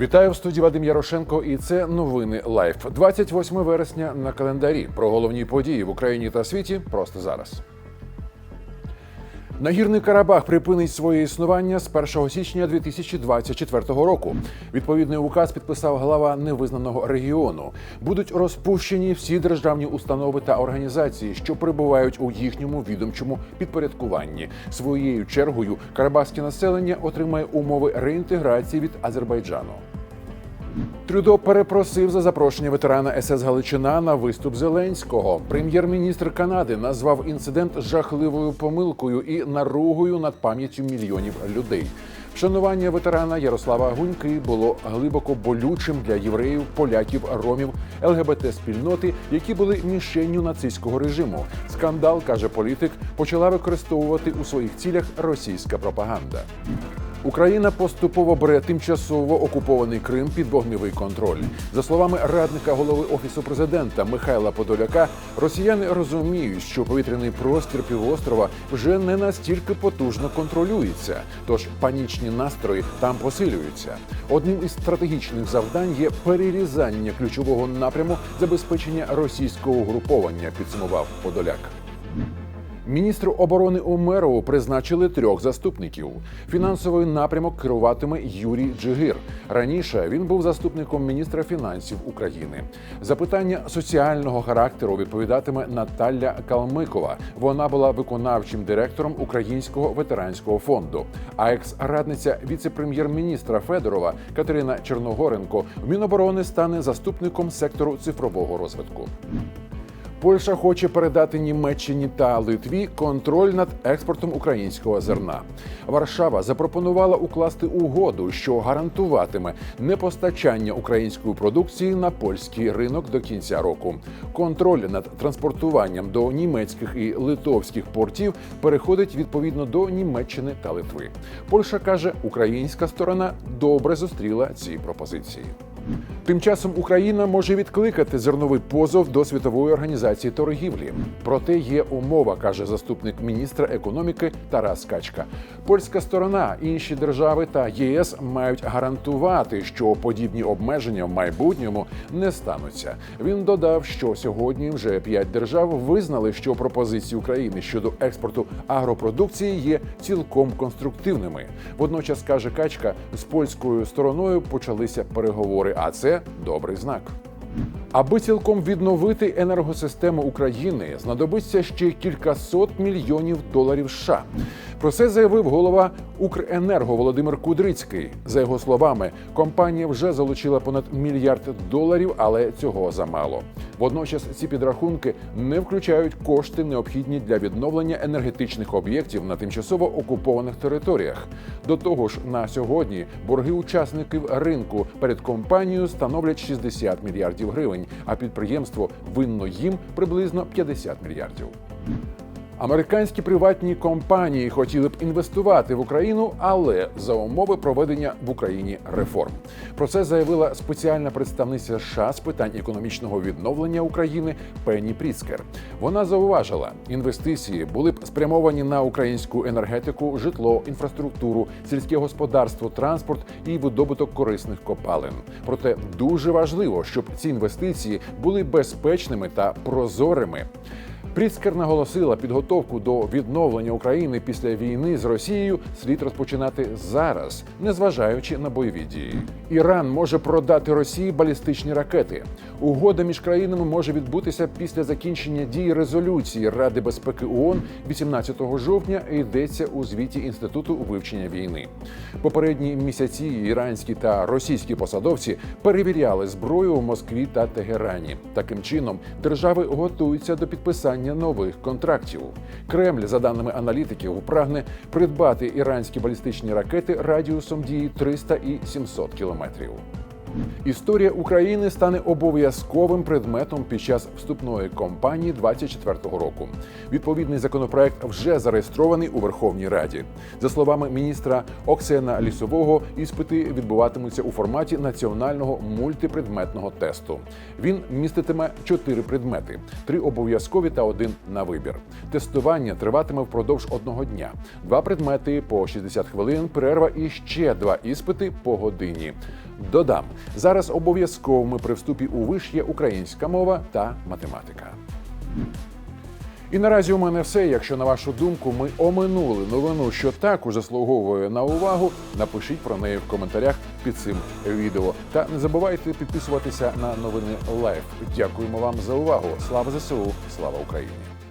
Вітаю в студії Вадим Ярошенко, і це новини Лайф. 28 вересня на календарі. Про головні події в Україні та світі просто зараз. Нагірний Карабах припинить своє існування з 1 січня 2024 року. Відповідний указ підписав глава невизнаного регіону. Будуть розпущені всі державні установи та організації, що перебувають у їхньому відомчому підпорядкуванні. Своєю чергою карабахське населення отримає умови реінтеграції від Азербайджану. Трюдо перепросив за запрошення ветерана СС Галичина на виступ Зеленського. Прем'єр-міністр Канади назвав інцидент жахливою помилкою і наругою над пам'яттю мільйонів людей. Вшанування ветерана Ярослава Гуньки було глибоко болючим для євреїв, поляків, ромів, ЛГБТ спільноти, які були мішенню нацистського режиму. Скандал каже політик, почала використовувати у своїх цілях російська пропаганда. Україна поступово бере тимчасово окупований Крим під вогневий контроль. За словами радника голови офісу президента Михайла Подоляка, росіяни розуміють, що повітряний простір півострова вже не настільки потужно контролюється, тож панічні настрої там посилюються. Одним із стратегічних завдань є перерізання ключового напряму забезпечення російського угруповання. Підсумував Подоляк. Міністру оборони Умерову призначили трьох заступників. Фінансовий напрямок керуватиме Юрій Джигир. Раніше він був заступником міністра фінансів України. Запитання соціального характеру відповідатиме Наталя Калмикова. Вона була виконавчим директором Українського ветеранського фонду. А екс-радниця віце-прем'єр-міністра Федорова Катерина Чорногоренко в Міноборони стане заступником сектору цифрового розвитку. Польща хоче передати Німеччині та Литві контроль над експортом українського зерна. Варшава запропонувала укласти угоду, що гарантуватиме непостачання української продукції на польський ринок до кінця року. Контроль над транспортуванням до німецьких і литовських портів переходить відповідно до Німеччини та Литви. Польща каже, українська сторона добре зустріла ці пропозиції. Тим часом Україна може відкликати зерновий позов до світової організації торгівлі. Проте є умова, каже заступник міністра економіки Тарас Качка. Польська сторона, інші держави та ЄС мають гарантувати, що подібні обмеження в майбутньому не стануться. Він додав, що сьогодні вже п'ять держав визнали, що пропозиції України щодо експорту агропродукції є цілком конструктивними. Водночас каже Качка, з польською стороною почалися переговори, а це добрий знак. Аби цілком відновити енергосистему України, знадобиться ще кількасот мільйонів доларів. США. Про це заявив голова Укренерго Володимир Кудрицький. За його словами, компанія вже залучила понад мільярд доларів, але цього замало. Водночас ці підрахунки не включають кошти, необхідні для відновлення енергетичних об'єктів на тимчасово окупованих територіях. До того ж, на сьогодні борги учасників ринку перед компанією становлять 60 мільярдів гривень, а підприємство винно їм приблизно 50 мільярдів. Американські приватні компанії хотіли б інвестувати в Україну, але за умови проведення в Україні реформ. Про це заявила спеціальна представниця США з питань економічного відновлення України Пенні Пріцкер. Вона зауважила, інвестиції були б спрямовані на українську енергетику, житло, інфраструктуру, сільське господарство, транспорт і видобуток корисних копалин. Проте дуже важливо, щоб ці інвестиції були безпечними та прозорими. Пріцкер наголосила, підготовку до відновлення України після війни з Росією слід розпочинати зараз, незважаючи на бойові дії. Іран може продати Росії балістичні ракети. Угода між країнами може відбутися після закінчення дії резолюції Ради безпеки ООН 18 жовтня. Йдеться у звіті інституту вивчення війни. Попередні місяці іранські та російські посадовці перевіряли зброю у Москві та Тегерані. Таким чином держави готуються до підписання нових контрактів. Кремль, за даними аналітиків, прагне придбати іранські балістичні ракети радіусом дії 300 і 700 кілометрів. Історія України стане обов'язковим предметом під час вступної кампанії 24-го року. Відповідний законопроект вже зареєстрований у Верховній Раді. За словами міністра Оксена Лісового, іспити відбуватимуться у форматі національного мультипредметного тесту. Він міститиме чотири предмети: три обов'язкові та один на вибір. Тестування триватиме впродовж одного дня. Два предмети по 60 хвилин, перерва і ще два іспити по годині. Додам зараз обов'язковими при вступі у виш є українська мова та математика. І наразі у мене все. Якщо на вашу думку ми оминули новину, що також заслуговує на увагу, напишіть про неї в коментарях під цим відео. Та не забувайте підписуватися на новини Лайф. Дякуємо вам за увагу. Слава ЗСУ, слава Україні!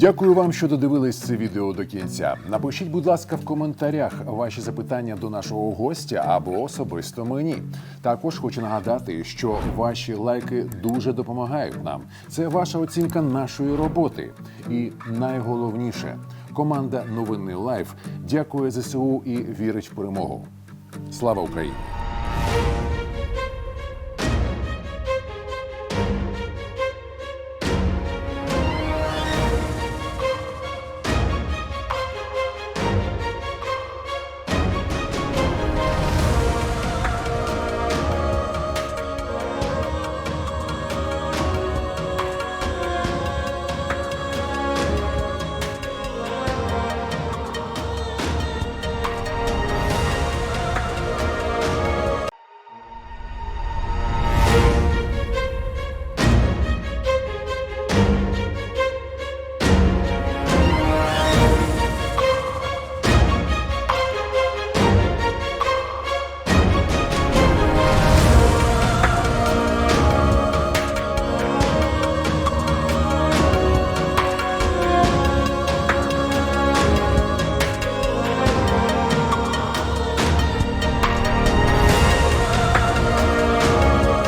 Дякую вам, що додивились це відео до кінця. Напишіть, будь ласка, в коментарях ваші запитання до нашого гостя або особисто мені. Також хочу нагадати, що ваші лайки дуже допомагають нам. Це ваша оцінка нашої роботи. І найголовніше, команда Новини Лайф дякує ЗСУ і вірить в перемогу. Слава Україні!